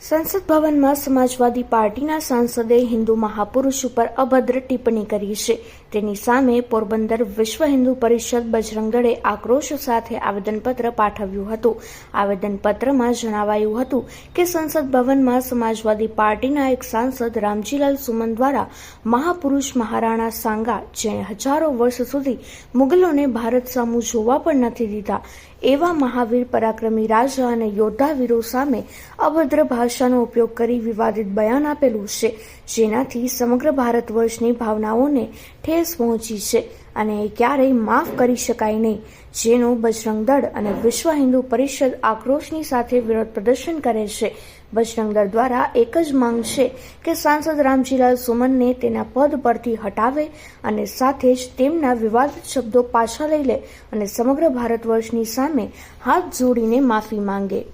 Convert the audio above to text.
સંસદ ભવનમાં સમાજવાદી પાર્ટીના સાંસદે હિન્દુ મહાપુરુષ ઉપર અભદ્ર ટિપ્પણી કરી છે. તેની સામે પોરબંદર વિશ્વ હિન્દુ પરિષદ બજરંગ દળે આક્રોશ સાથે આવેદનપત્ર પાઠવ્યું હતું. આવેદનપત્રમાં જણાવાયું હતું કે સંસદ ભવનમાં સમાજવાદી પાર્ટીના એક સાંસદ રામજીલાલ સુમન દ્વારા મહાપુરુષ મહારાણા સાંગા, જેણે હજારો વર્ષ સુધી મુગલોને ભારત સામું જોવા પણ નથી દીધા. એવા મહાવીર પરાક્રમી રાજા અને યોદ્ધા વીરો સામે અભદ્ર ભાષાનો ઉપયોગ કરી વિવાદિત બયાન આપેલું છે, જેનાથી સમગ્ર ભારત વર્ષની ભાવનાઓને ઠેસ પહોંચી છે. અને ક્યારેય માફ કરી શકાય નહીં. જેનો બજરંગ દળ અને વિશ્વ હિન્દુ પરિષદ આક્રોશની સાથે વિરોધ પ્રદર્શન કરે છે. બજરંગ દળ દ્વારા એક જ માંગ છે કે સાંસદ રામજીલાલ સુમનને તેના પદ પરથી હટાવે અને સાથે જ તેમના વિવાદિત શબ્દો પાછા લઈ લે અને સમગ્ર ભારત વર્ષની સામે હાથ જોડીને માફી માંગે.